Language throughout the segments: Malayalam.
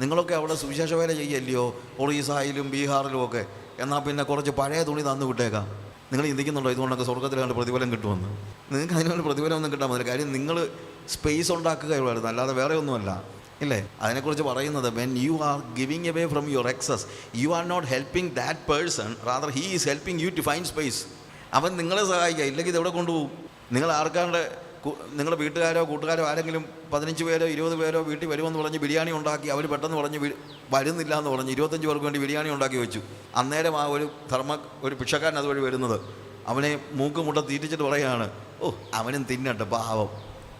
നിങ്ങളൊക്കെ അവിടെ സുവിശേഷ വേല ചെയ്യല്ലയോ? ഒറീസായിലും ബീഹാറിലും ഒക്കെ. എന്നാൽ പിന്നെ കുറച്ച് പഴയ തുണി തന്നു വിട്ടേക്കാം. നിങ്ങൾ ചിന്തിക്കുന്നുണ്ടോ ഇതുകൊണ്ടൊക്കെ സ്വർഗത്തിൽ കണ്ട് പ്രതിഫലം കിട്ടുമെന്ന്? നിങ്ങൾക്ക് അതിനുള്ള പ്രതിഫലം ഒന്നും കിട്ടാൻ മതി കാര്യം നിങ്ങൾ സ്പേസ് ഉണ്ടാക്കുകയുള്ളായിരുന്നു അല്ലാതെ വേറെ ഒന്നുമല്ല. ഇല്ലേ? അതിനെക്കുറിച്ച് പറയുന്നത് when you are giving away from your excess you are not helping that person rather he is helping you to find space അവൻ നിങ്ങളെ സഹായിക്കുക ഇല്ലെങ്കിൽ ഇത് എവിടെ കൊണ്ടുപോകും? നിങ്ങൾ ആർക്കാണ്ട് നിങ്ങളുടെ വീട്ടുകാരോ കൂട്ടുകാരോ ആരെങ്കിലും പതിനഞ്ച് പേരോ ഇരുപത് പേരോ വീട്ടിൽ വരുമെന്ന് പറഞ്ഞ് ബിരിയാണി ഉണ്ടാക്കി അവർ പെട്ടെന്ന് പറഞ്ഞ് വരുന്നില്ല എന്ന് പറഞ്ഞ് ഇരുപത്തഞ്ച് പേർക്ക് വേണ്ടി ബിരിയാണി ഉണ്ടാക്കി വെച്ചു. അന്നേരം ആ ഒരു ധർമ്മ ഒരു ഭിക്ഷക്കാരൻ അതുവഴി വരുന്നത്. അവനെ മൂക്ക് മുട്ട തീറ്റിച്ചിട്ട് പറയുകയാണ് ഓ അവനും തിന്നട്ടെ പാവം.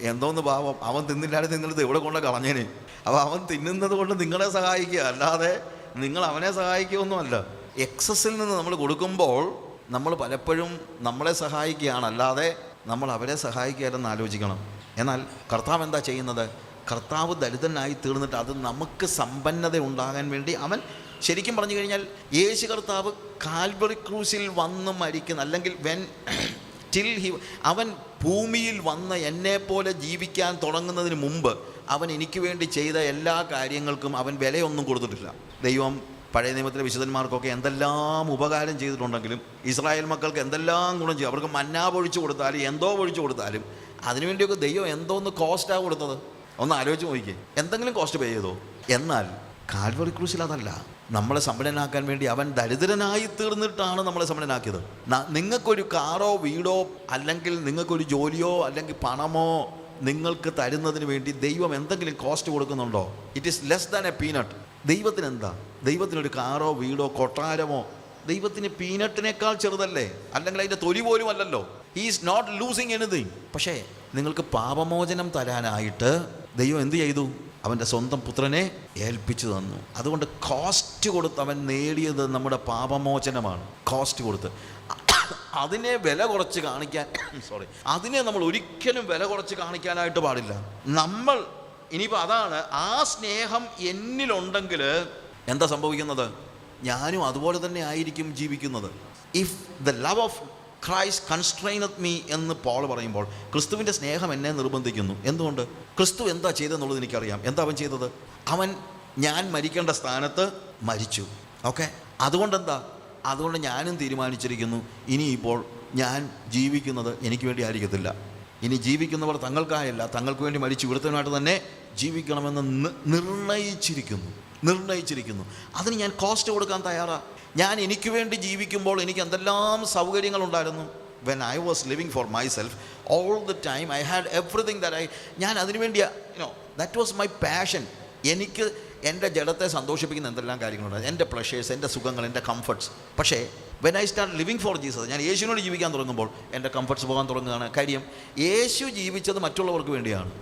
എന്തോന്ന് പാവം? അവൻ തിന്നില്ലാതെ നിങ്ങളിത് എവിടെ കൊണ്ട് കളഞ്ഞേനെ? അപ്പോൾ അവൻ തിന്നുന്നത് കൊണ്ട് നിങ്ങളെ സഹായിക്കുക. അല്ലാതെ നിങ്ങൾ അവനെ സഹായിക്കുമൊന്നുമല്ല എക്സസിൽ നിന്ന് നമ്മൾ കൊടുക്കുമ്പോൾ നമ്മൾ പലപ്പോഴും നമ്മളെ സഹായിക്കുകയാണ്. അല്ലാതെ നമ്മൾ അവരെ സഹായിക്കുകയല്ലെന്ന് ആലോചിക്കണം. എന്നാൽ കർത്താവ് എന്താ ചെയ്യുന്നത്? കർത്താവ് ദരിദ്രനായി തീർന്നിട്ട് അത് നമുക്ക് സമ്പന്നത ഉണ്ടാകാൻ വേണ്ടി അവൻ ശരിക്കും പറഞ്ഞു കഴിഞ്ഞാൽ യേശു കർത്താവ് കാൽബറി ക്രൂസിൽ വന്ന് മരിക്കുന്ന. അല്ലെങ്കിൽ വെൻ ടിൽ ഹി അവൻ ഭൂമിയിൽ വന്ന് എന്നെപ്പോലെ ജീവിക്കാൻ തുടങ്ങുന്നതിന് മുമ്പ് അവൻ എനിക്ക് വേണ്ടി ചെയ്ത എല്ലാ കാര്യങ്ങൾക്കും അവൻ വിലയൊന്നും കൊടുത്തിട്ടില്ല. ദൈവം പഴയ നിയമത്തിലെ വിശുദ്ധന്മാർക്കൊക്കെ എന്തെല്ലാം ഉപകാരം ചെയ്തിട്ടുണ്ടെങ്കിലും ഇസ്രായേൽ മക്കൾക്ക് എന്തെല്ലാം ഗുണം ചെയ്യും അവർക്ക് മന്നാ പൊഴിച്ചു കൊടുത്താലും എന്തോ പൊഴിച്ചു കൊടുത്താലും അതിനുവേണ്ടിയൊക്കെ ദൈവം എന്തോ ഒന്ന് കോസ്റ്റാണ് കൊടുത്തത്. ഒന്ന് ആലോചിച്ച് നോക്കിക്കേ. എന്തെങ്കിലും കോസ്റ്റ് പേ ചെയ്തോ? എന്നാൽ കാൽവറി ക്രൂസിൽ അതല്ല. നമ്മളെ സമ്പന്നനാക്കാൻ വേണ്ടി അവൻ ദരിദ്രനായി തീർന്നിട്ടാണ് നമ്മളെ സമ്പന്നനാക്കിയത്. നിങ്ങൾക്കൊരു കാറോ വീടോ അല്ലെങ്കിൽ നിങ്ങൾക്കൊരു ജോലിയോ അല്ലെങ്കിൽ പണമോ നിങ്ങൾക്ക് തരുന്നതിന് വേണ്ടി ദൈവം എന്തെങ്കിലും കോസ്റ്റ് കൊടുക്കുന്നുണ്ടോ? It is less than a peanut ദൈവത്തിന് എന്താ ദൈവത്തിനൊരു കാറോ വീടോ കൊട്ടാരമോ? ദൈവത്തിന് പീനട്ടിനേക്കാൾ ചെറുതല്ലേ? അല്ലെങ്കിൽ അതിന്റെ തൊലി പോലും അല്ലല്ലോ. ഈസ് നോട്ട് ലൂസിങ് എനിത്തിങ് പക്ഷേ നിങ്ങൾക്ക് പാപമോചനം തരാനായിട്ട് ദൈവം എന്ത് ചെയ്തു? അവന്റെ സ്വന്തം പുത്രനെ ഏൽപ്പിച്ചു തന്നു. അതുകൊണ്ട് കോസ്റ്റ് കൊടുത്ത് അവൻ നേടിയത് നമ്മുടെ പാപമോചനമാണ്. കോസ്റ്റ് കൊടുത്ത്. അതിനെ വില കുറച്ച് കാണിക്കാൻ സോറി അതിനെ നമ്മൾ ഒരിക്കലും വില കുറച്ച് കാണിക്കാനായിട്ട് പാടില്ല. നമ്മൾ ഇനിയിപ്പോൾ അതാണ് ആ സ്നേഹം എന്നിലുണ്ടെങ്കിൽ എന്താ സംഭവിക്കുന്നത്? ഞാനും അതുപോലെ തന്നെ ആയിരിക്കും ജീവിക്കുന്നത്. If the love of Christ constraineth me എന്ന് പോൾ പറയുമ്പോൾ ക്രിസ്തുവിന്റെ സ്നേഹം എന്നെ നിർബന്ധിക്കുന്നു. എന്തുകൊണ്ട്? ക്രിസ്തു എന്താ ചെയ്തതെന്നുള്ളത് എനിക്കറിയാം. എന്താ അവൻ ചെയ്തത്? അവൻ ഞാൻ മരിക്കേണ്ട സ്ഥാനത്ത് മരിച്ചു. ഓക്കെ? അതുകൊണ്ട് എന്താ അതുകൊണ്ട് ഞാനും തീരുമാനിച്ചിരിക്കുന്നു. ഇനിയിപ്പോൾ ഞാൻ ജീവിക്കുന്നത് എനിക്ക് വേണ്ടി ആയിരിക്കത്തില്ല. ഇനി ജീവിക്കുന്നവർ തങ്ങൾക്കായല്ല തങ്ങൾക്ക് വേണ്ടി മരിച്ചു ഇവിടുത്തനായിട്ട് തന്നെ ജീവിക്കണമെന്ന് നിർണയിച്ചിരിക്കുന്നു നിർണയിച്ചിരിക്കുന്നു. അതിന് ഞാൻ കോസ്റ്റ് കൊടുക്കാൻ തയ്യാറാണ് ഞാൻ എനിക്ക് വേണ്ടി ജീവിക്കുമ്പോൾ എനിക്ക് എന്തെല്ലാം സൗകര്യങ്ങളുണ്ടായിരുന്നു when I was living for myself all the time I had everything ദൈ ഞാൻ അതിനുവേണ്ടിയാണ് you know that was my passion എനിക്ക് എന്റെ ജഡത്തെ സന്തോഷിപ്പിക്കുന്ന എന്തെല്ലാം കാര്യങ്ങളുണ്ട്? എന്റെ പ്ലഷേഴ്സ് എന്റെ സുഖങ്ങൾ എന്റെ കംഫർട്ട്സ് പക്ഷേ when I start living for Jesus ഞാൻ യേശുവിനോട് ജീവിക്കാൻ തുടങ്ങുമ്പോൾ എന്റെ കംഫർട്ട്സ് പോകാൻ തുടങ്ങുകയാണ് കാര്യം. യേശു ജീവിച്ചത് മറ്റുള്ളവർക്ക് വേണ്ടിയാണ്.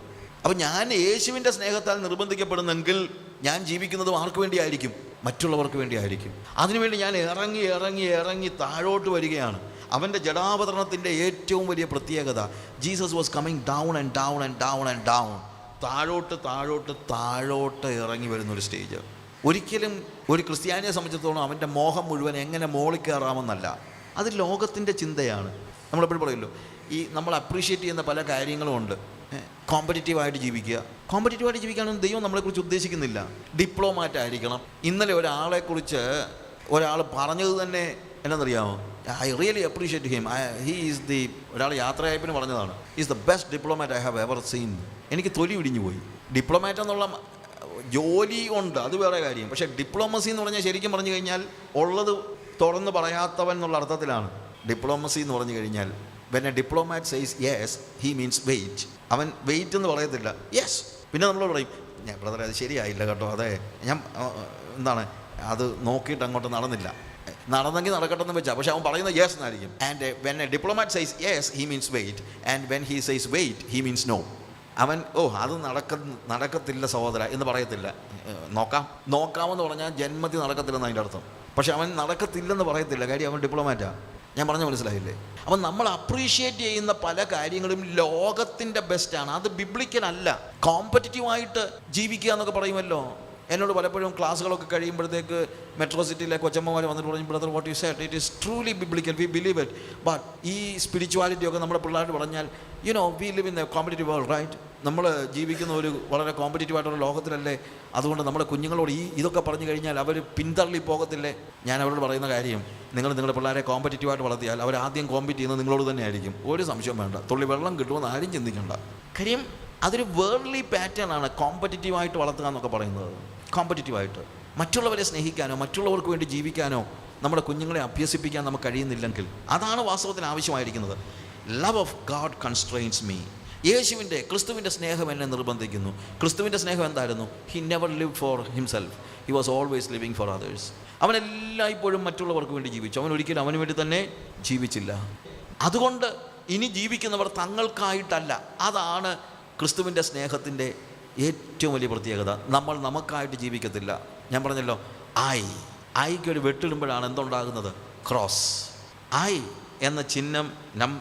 അപ്പോൾ ഞാൻ യേശുവിന്റെ സ്നേഹത്താൽ നിർബന്ധിക്കപ്പെടുന്നെങ്കിൽ ഞാൻ ജീവിക്കുന്നതും ആർക്ക് വേണ്ടിയായിരിക്കും? മറ്റുള്ളവർക്ക് വേണ്ടിയായിരിക്കും. അതിനുവേണ്ടി ഞാൻ ഇറങ്ങി ഇറങ്ങി ഇറങ്ങി താഴോട്ട് വരികയാണ്. അവന്റെ ജഡാവതരണത്തിന്റെ ഏറ്റവും വലിയ പ്രത്യേകത Jesus was coming down and down and down and down താഴോട്ട് താഴോട്ട് താഴോട്ട് ഇറങ്ങി വരുന്ന ഒരു സ്റ്റേജ്. ഒരിക്കലും ഒരു ക്രിസ്ത്യാനിയെ സംബന്ധിച്ചിടത്തോളം അവന്റെ മോഹം മുഴുവൻ എങ്ങനെ മോളിൽ കയറാമെന്നല്ല. അത് ലോകത്തിന്റെ ചിന്തയാണ്. നമ്മളെപ്പോഴും പറയുമല്ലോ ഈ നമ്മൾ അപ്രീഷിയേറ്റ് ചെയ്യുന്ന പല കാര്യങ്ങളും ഉണ്ട്. കോമ്പറ്റീറ്റീവായിട്ട് ജീവിക്കുക. കോമ്പറ്റീറ്റീവായിട്ട് ജീവിക്കാനൊന്നും ദൈവം നമ്മളെക്കുറിച്ച് ഉദ്ദേശിക്കുന്നില്ല. ഡിപ്ലോമാറ്റ് ആയിരിക്കണം. ഇന്നലെ ഒരാളെക്കുറിച്ച് ഒരാൾ പറഞ്ഞത് തന്നെ എന്നറിയാമോ I really appreciate him he is the ഒരാൾ യാത്രയപ്പിന് പറഞ്ഞതാണ്. Is the best diplomat I have ever seen എനിക്ക് തൊലി ഇടിഞ്ഞു പോയി. ഡിപ്ലോമാറ്റ് എന്നുള്ള ജോലി ഉണ്ട് അത് വേറെ കാര്യം. പക്ഷേ ഡിപ്ലോമസി എന്ന് പറഞ്ഞാൽ ശരിക്കും പറഞ്ഞു കഴിഞ്ഞാൽ ഉള്ളത് തുറന്ന് പറയാത്തവൻ എന്നുള്ള അർത്ഥത്തിലാണ്. ഡിപ്ലോമസി എന്ന് പറഞ്ഞു കഴിഞ്ഞാൽ when a diplomat says yes he means wait അവൻ വെയിറ്റ് എന്ന് പറയത്തില്ല. യെസ് പിന്നെ നമ്മൾ പറയും ഞാൻ ബ്രദറെ അത് ശരിയായില്ല കേട്ടോ. അതെ ഞാൻ എന്താണ്? അത് നോക്കിയിട്ട് അങ്ങോട്ട് നടന്നില്ല. നടന്നെങ്കിൽ നടക്കട്ടെ എന്ന് വെച്ചാൽ പക്ഷെ അവൻ പറയുന്നത് യെസ് എന്നായിരിക്കും. And when a diplomat says yes he means wait and when he says wait he means no അവൻ ഓ അത് നടക്ക നടക്കത്തില്ല സഹോദര എന്ന് പറയത്തില്ല. നോക്കാം. നോക്കാമെന്ന് പറഞ്ഞാൽ ജന്മത്തിൽ നടക്കത്തില്ലെന്ന് അതിന്റെ അർത്ഥം. പക്ഷെ അവൻ നടക്കത്തില്ലെന്ന് പറയത്തില്ല. കാര്യം അവൻ ഡിപ്ലോമാറ്റാണ് ഞാൻ പറഞ്ഞ മനസ്സിലായില്ലേ? അപ്പം നമ്മൾ അപ്രീഷിയേറ്റ് ചെയ്യുന്ന പല കാര്യങ്ങളും ലോകത്തിന്റെ ബെസ്റ്റാണ് അത് ബിബ്ലിക്കൽ അല്ല. കോമ്പറ്റീറ്റീവായിട്ട് ജീവിക്കുക എന്നൊക്കെ പറയുമല്ലോ. എന്നോട് പലപ്പോഴും ക്ലാസ്സുകളൊക്കെ കഴിയുമ്പോഴത്തേക്ക് മെട്രോ സിറ്റിയിലെ കൊച്ചമ്മമാർ വന്നിട്ട് പറഞ്ഞു brother what you said it is truly biblical we believe it but ഈ സ്പിരിച്വാലിറ്റി ഒക്കെ നമ്മുടെ പിള്ളേരോട് പറഞ്ഞാൽ you know we live in a competitive world right നമ്മൾ ജീവിക്കുന്ന ഒരു വളരെ കോമ്പറ്റേറ്റീവ് ആയിട്ടുള്ള ലോകത്തിലല്ലേ? അതുകൊണ്ട് നമ്മുടെ കുഞ്ഞുങ്ങളോട് ഈ ഇതൊക്കെ പറഞ്ഞു കഴിഞ്ഞാൽ അവർ പിന്തള്ളി പോകത്തില്ലേ? ഞാൻ അവരോട് പറയുന്ന കാര്യം നിങ്ങൾ നിങ്ങളുടെ പിള്ളേരെ കോമ്പറ്റേറ്റീവ് ആയിട്ട് വളർത്തിയാൽ അവർ ആദ്യം കോമ്പറ്റ് ചെയ്യുന്നത് നിങ്ങളോട് തന്നെ ആയിരിക്കും ഒരു സംശയം വേണ്ട. തുള്ളി വെള്ളം കിട്ടുമെന്ന് ആരും ചിന്തിക്കേണ്ട. കാര്യം അതൊരു വേൾഡ്ലി പാറ്റേൺ ആണ് കോമ്പറ്റീറ്റീവ് ആയിട്ട് വളർത്തുക എന്നൊക്കെ പറയുന്നത്. കോമ്പറ്റീറ്റീവ് ആയിട്ട് മറ്റുള്ളവരെ സ്നേഹിക്കാനോ മറ്റുള്ളവർക്ക് വേണ്ടി ജീവിക്കാനോ നമ്മുടെ കുഞ്ഞുങ്ങളെ അഭ്യസിപ്പിക്കാൻ നമുക്ക് കഴിയുന്നില്ലെങ്കിൽ അതാണ് വാസ്തവത്തിൽ ആവശ്യമായിരിക്കുന്നത്. Love of God constrains me യേശുവിന്റെ ക്രിസ്തുവിന്റെ സ്നേഹം എന്നെ നിർബന്ധിക്കുന്നു. ക്രിസ്തുവിന്റെ സ്നേഹം എന്തായിരുന്നു? He never live for himself he was always living for others അവൻ എല്ലായ്പ്പോഴും മറ്റുള്ളവർക്ക് വേണ്ടി ജീവിച്ചു. അവൻ ഒരിക്കലും അവന് വേണ്ടി തന്നെ ജീവിച്ചില്ല. അതുകൊണ്ട് ഇനി ജീവിക്കുന്നവർ തങ്ങൾക്കായിട്ടല്ല. അതാണ് ക്രിസ്തുവിന്റെ സ്നേഹത്തിന്റെ ഏറ്റവും വലിയ പ്രത്യേകത നമ്മൾ നമുക്കായിട്ട് ജീവിക്കത്തില്ല. ഞാൻ പറഞ്ഞല്ലോ ഐ ഐക്ക് ഒരു വെട്ടിടുമ്പോഴാണ് എന്തുണ്ടാകുന്നത്? ക്രോസ് ഐ എന്ന ചിഹ്നം നം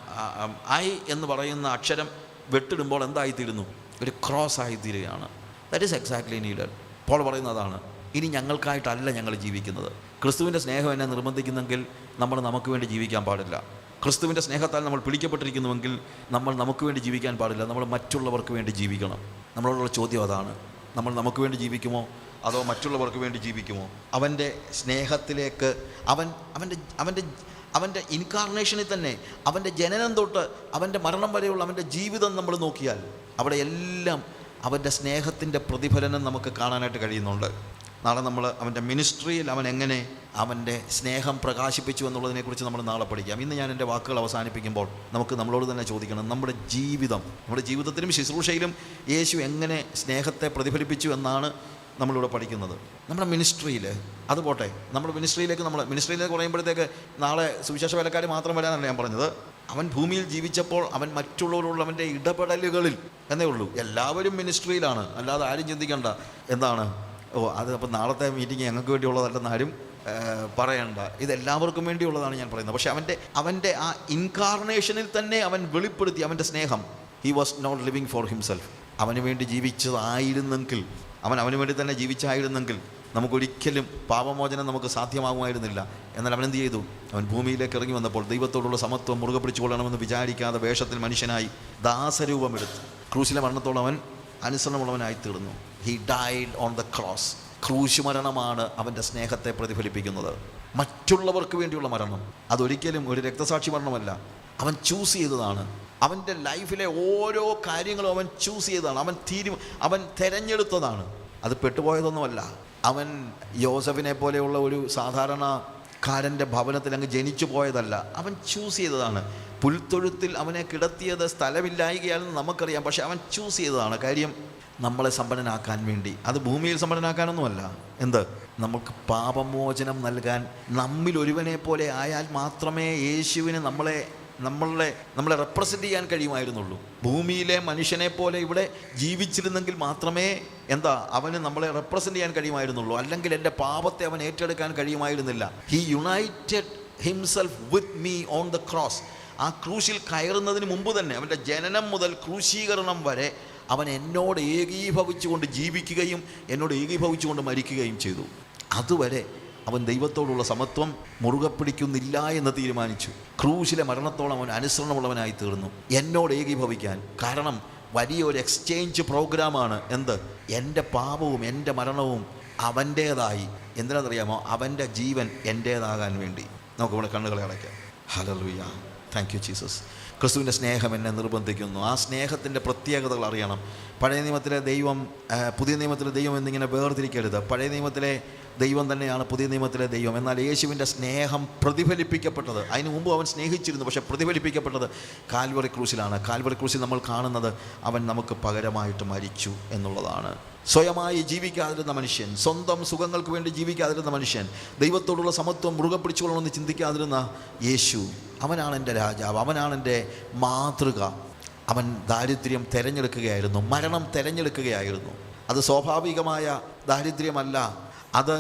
ഐ എന്ന് പറയുന്ന അക്ഷരം വെട്ടിടുമ്പോൾ എന്തായിത്തീരുന്നു? ഒരു cross ആയിത്തീരുകയാണ്. That is exactly needed Paul പറയുന്നതാണ് ഇനി ഞങ്ങൾക്കായിട്ടല്ല ഞങ്ങൾ ജീവിക്കുന്നത്. ക്രിസ്തുവിന്റെ സ്നേഹം എന്നെ നിർബന്ധിക്കുന്നെങ്കിൽ നമ്മൾ നമുക്ക് വേണ്ടി ജീവിക്കാൻ പാടില്ല. ക്രിസ്തുവിന്റെ സ്നേഹത്താൽ നമ്മൾ പിടിക്കപ്പെട്ടിരിക്കുന്നുവെങ്കിൽ നമ്മൾ നമുക്ക് വേണ്ടി ജീവിക്കാൻ പാടില്ല. നമ്മൾ മറ്റുള്ളവർക്ക് വേണ്ടി ജീവിക്കണം. നമ്മളോടുള്ള ചോദ്യം അതാണ്. നമ്മൾ നമുക്ക് വേണ്ടി ജീവിക്കുമോ? അതോ മറ്റുള്ളവർക്ക് വേണ്ടി ജീവിക്കുമോ? അവന്റെ സ്നേഹത്തിലേക്ക് അവൻ അവന്റെ അവന്റെ അവന്റെ ഇൻകാർണേഷനിൽ തന്നെ അവന്റെ ജനനം തൊട്ട് അവന്റെ മരണം വരെയുള്ള അവന്റെ ജീവിതം നമ്മൾ നോക്കിയാൽ അവിടെ എല്ലാം അവന്റെ സ്നേഹത്തിന്റെ പ്രതിഫലനം നമുക്ക് കാണാനായിട്ട് കഴിയുന്നുണ്ട്. നാളെ നമ്മൾ അവന്റെ മിനിസ്ട്രിയിൽ അവൻ എങ്ങനെ അവന്റെ സ്നേഹം പ്രകാശിപ്പിച്ചു എന്നുള്ളതിനെക്കുറിച്ച് നമ്മൾ നാളെ പഠിക്കാം. ഇന്ന് ഞാൻ എന്റെ വാക്കുകൾ അവസാനിപ്പിക്കുമ്പോൾ നമുക്ക് നമ്മളോട് തന്നെ ചോദിക്കണം നമ്മുടെ ജീവിതം നമ്മുടെ ജീവിതത്തിലും ശുശ്രൂഷയിലും യേശു എങ്ങനെ സ്നേഹത്തെ പ്രതിഫലിപ്പിച്ചു എന്നാണ് നമ്മളിവിടെ പഠിക്കുന്നത്. നമ്മുടെ മിനിസ്ട്രിയിൽ അത് പോട്ടെ നമ്മുടെ മിനിസ്ട്രിയിലേക്ക് നമ്മൾ മിനിസ്ട്രിയിലേക്ക് പറയുമ്പോഴത്തേക്ക് നാളെ സുവിശേഷ വേലക്കാർ മാത്രം വരാനല്ല ഞാൻ പറഞ്ഞത്. അവൻ ഭൂമിയിൽ ജീവിച്ചപ്പോൾ അവൻ മറ്റുള്ളവരുള്ളവന്റെ ഇടപെടലുകളിൽ എന്നേ ഉള്ളൂ. എല്ലാവരും മിനിസ്ട്രിയിലാണ് അല്ലാതെ ആരും ചിന്തിക്കേണ്ട. എന്താണ്? ഓ അത് അപ്പോൾ നാളത്തെ മീറ്റിംഗ് ഞങ്ങൾക്ക് വേണ്ടിയുള്ളതല്ലെന്ന് ആരും പറയണ്ട. ഇതെല്ലാവർക്കും വേണ്ടിയുള്ളതാണ് ഞാൻ പറയുന്നത്. പക്ഷേ അവന്റെ അവന്റെ ആ ഇൻകാർണേഷനിൽ തന്നെ അവൻ വെളിപ്പെടുത്തി അവന്റെ സ്നേഹം. He was not living for himself അവന് വേണ്ടി ജീവിച്ചതായിരുന്നെങ്കിൽ അവൻ അവന് വേണ്ടി തന്നെ ജീവിച്ചായിരുന്നെങ്കിൽ നമുക്കൊരിക്കലും പാപമോചനം നമുക്ക് സാധ്യമാകുമായിരുന്നില്ല. എന്നാൽ അവൻ എന്ത് ചെയ്തു? അവൻ ഭൂമിയിലേക്ക് ഇറങ്ങി വന്നപ്പോൾ ദൈവത്തോടുള്ള സമത്വം മുറുകെ പിടിച്ചുകൊള്ളണമെന്ന് വിചാരിക്കാതെ വേഷത്തിൽ മനുഷ്യനായി ദാസരൂപമെടുത്ത്. ക്രൂശിലെ മരണത്തോളം അവൻ അനുസരണമുള്ളവനായി തീർന്നു. He died on the cross ക്രൂശ് മരണമാണ് അവന്റെ സ്നേഹത്തെ പ്രതിഫലിപ്പിക്കുന്നത്. മറ്റുള്ളവർക്ക് വേണ്ടിയുള്ള മരണം. അതൊരിക്കലും ഒരു രക്തസാക്ഷി മരണമല്ല. അവൻ ചൂസ് ചെയ്തതാണ്. അവന്റെ ലൈഫിലെ ഓരോ കാര്യങ്ങളും അവൻ ചൂസ് ചെയ്തതാണ്. അവൻ തീരു അവൻ തിരഞ്ഞെടുത്തതാണ്. അത് പെട്ടുപോയതൊന്നുമല്ല. അവൻ യോസഫിനെ പോലെയുള്ള ഒരു സാധാരണക്കാരന്റെ ഭവനത്തിൽ അങ്ങ് ജനിച്ചു പോയതല്ല. അവൻ ചൂസ് ചെയ്തതാണ്. പുൽത്തൊഴുത്തിൽ അവനെ കിടത്തിയത് സ്ഥലമില്ലായികയാണെന്ന് നമുക്കറിയാം. പക്ഷെ അവൻ ചൂസ് ചെയ്തതാണ്. കാര്യം നമ്മളെ സമ്പന്നനാക്കാൻ വേണ്ടി. അത് ഭൂമിയിൽ സമ്പന്നനാക്കാനൊന്നുമല്ല. എന്ത്? നമുക്ക് പാപമോചനം നൽകാൻ നമ്മിൽ ഒരുവനെ പോലെ ആയാൽ മാത്രമേ യേശുവിന് നമ്മളെ നമ്മളെ നമ്മളെ റെപ്രസെന്റ് ചെയ്യാൻ കഴിയുമായിരുന്നുള്ളൂ. ഭൂമിയിലെ മനുഷ്യനെ പോലെ ഇവിടെ ജീവിച്ചിരുന്നെങ്കിൽ മാത്രമേ എന്താ അവന് നമ്മളെ റെപ്രസെന്റ് ചെയ്യാൻ കഴിയുമായിരുന്നുള്ളൂ. അല്ലെങ്കിൽ എന്റെ പാപത്തെ അവൻ ഏറ്റെടുക്കാൻ കഴിയുമായിരുന്നില്ല. He united himself with me on the cross ആ ക്രൂശിൽ കയറുന്നതിന് മുമ്പ് തന്നെ അവന്റെ ജനനം മുതൽ ക്രൂശീകരണം വരെ അവൻ എന്നോട് ഏകീഭവിച്ചുകൊണ്ട് ജീവിക്കുകയും എന്നോട് ഏകീഭവിച്ചുകൊണ്ട് മരിക്കുകയും ചെയ്തു. അതുവരെ അവൻ ദൈവത്തോടുള്ള സമത്വം മുറുകെ പിടിക്കുന്നില്ല എന്ന് തീരുമാനിച്ചു. ക്രൂശിലെ മരണത്തോളം അവൻ അനുസരണമുള്ളവനായി തീർന്നു. എന്നോട് ഏകീഭവിക്കാൻ കാരണം വലിയൊരു എക്സ്ചേഞ്ച് പ്രോഗ്രാമാണ് എന്ത്? എന്റെ പാപവും എന്റെ മരണവും അവന്റേതായി. എന്തിനാണെന്നറിയാമോ? അവന്റെ ജീവൻ എന്റേതാകാൻ വേണ്ടി. നമുക്ക് ഇവിടെ കണ്ണുകളെ അടയ്ക്കാം. ഹലലുയ്യ താങ്ക് യു ജീസസ് ക്രിസ്തുവിന്റെ സ്നേഹം എന്നെ നിർബന്ധിക്കുന്നു. ആ സ്നേഹത്തിന്റെ പ്രത്യേകതകൾ അറിയണം. പഴയ നിയമത്തിലെ ദൈവം പുതിയ നിയമത്തിലെ ദൈവം എന്നിങ്ങനെ വേർതിരിക്കരുത്. പഴയ നിയമത്തിലെ ദൈവം തന്നെയാണ് പുതിയ നിയമത്തിലെ ദൈവം. എന്നാൽ യേശുവിന്റെ സ്നേഹം പ്രതിഫലിപ്പിക്കപ്പെട്ടത് അതിനു മുമ്പ് അവൻ സ്നേഹിച്ചിരുന്നു പക്ഷേ പ്രതിഫലിപ്പിക്കപ്പെട്ടത് കാൽവറി ക്രൂസിലാണ് കാൽവറി ക്രൂസിൽ നമ്മൾ കാണുന്നത് അവൻ നമുക്ക് പകരമായിട്ട് മരിച്ചു എന്നുള്ളതാണ്. സ്വയമായി ജീവിക്കാതിരുന്ന മനുഷ്യൻ സ്വന്തം സുഖങ്ങൾക്ക് വേണ്ടി ജീവിക്കാതിരുന്ന മനുഷ്യൻ ദൈവത്തോടുള്ള സമത്വം മുറുകെ പിടിച്ചുകൊള്ളണമെന്ന് ചിന്തിക്കാതിരുന്ന യേശു അവനാണ് എന്റെ രാജാവ് അവനാണ് എന്റെ മാതൃക. അവൻ ദാരിദ്ര്യം തിരഞ്ഞെടുക്കുകയായിരുന്നു മരണം തിരഞ്ഞെടുക്കുകയായിരുന്നു. അത് സ്വാഭാവികമായ ദാരിദ്ര്യമല്ല അത്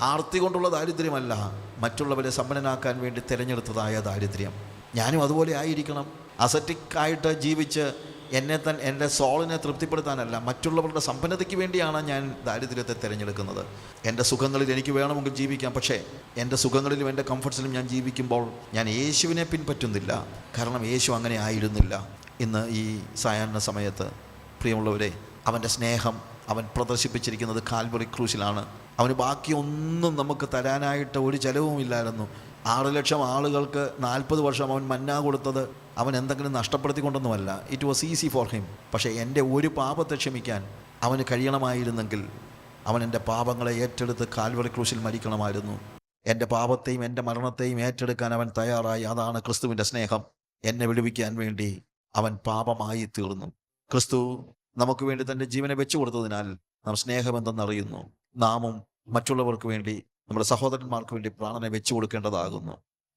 ആർത്തി കൊണ്ടുള്ള ദാരിദ്ര്യമല്ല മറ്റുള്ളവരെ സമ്പന്നനാക്കാൻ വേണ്ടി തിരഞ്ഞെടുത്തതായ ദാരിദ്ര്യം. ഞാനും അതുപോലെ ആയിരിക്കണം. അസറ്റിക്കായിട്ട് ജീവിച്ച് എന്നെ തന്നെ എന്റെ സോളിനെ തൃപ്തിപ്പെടുത്താനല്ല മറ്റുള്ളവരുടെ സമ്പന്നതയ്ക്ക് വേണ്ടിയാണ് ഞാൻ ദാരിദ്ര്യത്തെ തിരഞ്ഞെടുക്കുന്നത്. എന്റെ സുഖങ്ങളിൽ എനിക്ക് വേണമെങ്കിൽ ജീവിക്കാം പക്ഷേ എന്റെ സുഖങ്ങളിലും എന്റെ കംഫർട്ട്സിലും ഞാൻ ജീവിക്കുമ്പോൾ ഞാൻ യേശുവിനെ പിൻപറ്റുന്നില്ല. കാരണം യേശു അങ്ങനെ ആയിരുന്നില്ല. ഇന്ന് ഈ സായാഹ്ന സമയത്ത് പ്രിയമുള്ളവരെ അവന്റെ സ്നേഹം അവൻ പ്രദർശിപ്പിച്ചിരിക്കുന്നത് കാൽവറി ക്രൂശിലാണ്. അവന് ബാക്കിയൊന്നും നമുക്ക് തരാനായിട്ട് ഒരു ചെലവുമില്ലായിരുന്നു ആറ് ലക്ഷം ആളുകൾക്ക് നാൽപ്പത് വർഷം അവൻ മന്ന കൊടുത്തത് അവൻ എന്തെങ്കിലും നഷ്ടപ്പെടുത്തിക്കൊണ്ടൊന്നുമല്ല. It was easy for him പക്ഷേ എന്റെ ഒരു പാപത്തെ ക്ഷമിക്കാൻ അവന് കഴിയണമായിരുന്നെങ്കിൽ അവൻ എന്റെ പാപങ്ങളെ ഏറ്റെടുത്ത് കാൽവറി ക്രൂശിൽ മരിക്കണമായിരുന്നു. എന്റെ പാപത്തെയും എന്റെ മരണത്തെയും ഏറ്റെടുക്കാൻ അവൻ തയ്യാറായി. അതാണ് ക്രിസ്തുവിന്റെ സ്നേഹം. എന്നെ വിടുവിക്കാൻ വേണ്ടി അവൻ പാപമായി തീർന്നു. ക്രിസ്തു നമുക്ക് വേണ്ടി തന്റെ ജീവനെ വെച്ചു കൊടുത്തതിനാൽ നാം സ്നേഹമെന്തെന്നറിയുന്നു നാമും മറ്റുള്ളവർക്ക് വേണ്ടി നമ്മുടെ സഹോദരന്മാർക്ക് വേണ്ടി പ്രാണനെ വെച്ചു കൊടുക്കേണ്ടതാകുന്നു.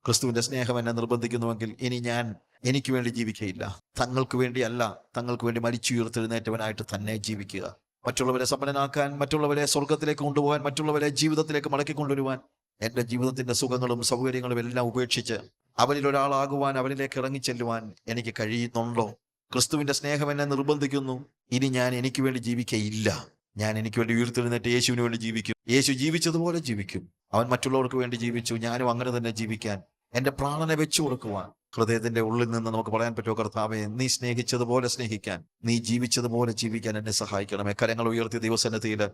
ക്രിസ്തുവിന്റെ സ്നേഹം എന്നെ നിർബന്ധിക്കുന്നുവെങ്കിൽ ഇനി ഞാൻ എനിക്ക് വേണ്ടി ജീവിക്കയില്ല. തങ്ങൾക്ക് വേണ്ടിയല്ല തങ്ങൾക്ക് വേണ്ടി മരിച്ചുയർത്തെഴുന്നേറ്റവനായിട്ട് തന്നെ ജീവിക്കുക. മറ്റുള്ളവരെ സമ്പന്നനാക്കാൻ മറ്റുള്ളവരെ സ്വർഗത്തിലേക്ക് കൊണ്ടുപോകാൻ മറ്റുള്ളവരെ ജീവിതത്തിലേക്ക് മടക്കി കൊണ്ടുവരുവാൻ എന്റെ ജീവിതത്തിന്റെ സുഖങ്ങളും സൗകര്യങ്ങളും എല്ലാം ഉപേക്ഷിച്ച് അവരിൽ ഒരാളാകുവാൻ അവരിലേക്ക് ഇറങ്ങിച്ചെല്ലുവാൻ എനിക്ക് കഴിയുന്നുണ്ടോ? ക്രിസ്തുവിന്റെ സ്നേഹം എന്നെ നിർബന്ധിക്കുന്നു. ഇനി ഞാൻ എനിക്ക് വേണ്ടി ജീവിക്കയില്ല. ഞാൻ എനിക്ക് വേണ്ടി ഉയർത്തെഴുന്നേറ്റ് യേശുവിന് വേണ്ടി ജീവിക്കും. യേശു ജീവിച്ചതുപോലെ ജീവിക്കും. അവൻ മറ്റുള്ളവർക്ക് വേണ്ടി ജീവിച്ചു. ഞാനും അങ്ങനെ തന്നെ ജീവിക്കാൻ. എന്റെ പ്രാണനെ വെച്ചു കൊടുക്കുവാൻ. ഹൃദയത്തിന്റെ ഉള്ളിൽ നിന്ന് നമുക്ക് പറയാൻ പറ്റുമോ കർത്താവെ? നീ സ്നേഹിച്ചതുപോലെ സ്നേഹിക്കാൻ. നീ ജീവിച്ചതുപോലെ ജീവിക്കാൻ എന്നെ സഹായിക്കണമേ. കരങ്ങൾ ഉയർത്തിയ ദിവസനത്തിയിൽ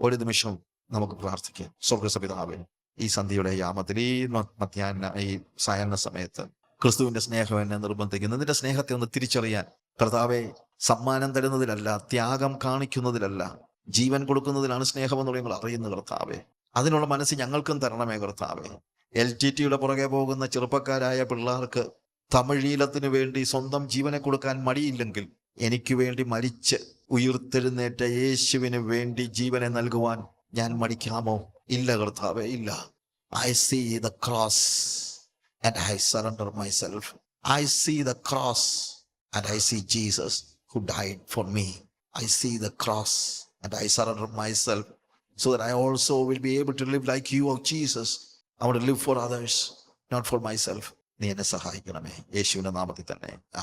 ഒരു നിമിഷം നമുക്ക് പ്രാർത്ഥിക്കാം. സ്വർഗസപിതാവെ ഈ സന്ധ്യയുടെ യാമത്തിൽ ഈ മധ്യാഹ്ന ഈ സായാഹ്ന സമയത്ത് ക്രിസ്തുവിന്റെ സ്നേഹം എന്നെ നിർബന്ധിക്കുന്നു. നിന്റെ സ്നേഹത്തെ ഒന്ന് തിരിച്ചറിയാൻ. കർത്താവെ സമ്മാനം തരുന്നതിലല്ല ത്യാഗം കാണിക്കുന്നതിലല്ല ജീവൻ കൊടുക്കുന്നതിലാണ് സ്നേഹമെന്ന് ഞങ്ങൾ അറിയുന്ന കർത്താവെ. അതിനുള്ള മനസ്സ് ഞങ്ങൾക്കും തരണമേ കർത്താവെ. എൽ ടി ടിയുടെ പുറകെ പോകുന്ന ചെറുപ്പക്കാരായ പിള്ളേർക്ക് തമിഴീലത്തിനു വേണ്ടി സ്വന്തം ജീവനെ കൊടുക്കാൻ മടിയില്ലെങ്കിൽ എനിക്ക് വേണ്ടി മരിച്ച് ഉയർത്തെഴുന്നേറ്റ യേശുവിന് വേണ്ടി ജീവനെ നൽകുവാൻ ഞാൻ മടിക്കാമോ? ഇല്ല കർത്താവെ ഇല്ല. I see the cross and I surrender myself I see the cross and I see Jesus who died for me I see the cross And I surrender myself so that I also will be able to live like you, oh Jesus. I want to live for others, not for myself. നീ എന്നെ സഹായിക്കണമേ യേശുവിന്റെ നാമത്തിൽ തന്നെ ആ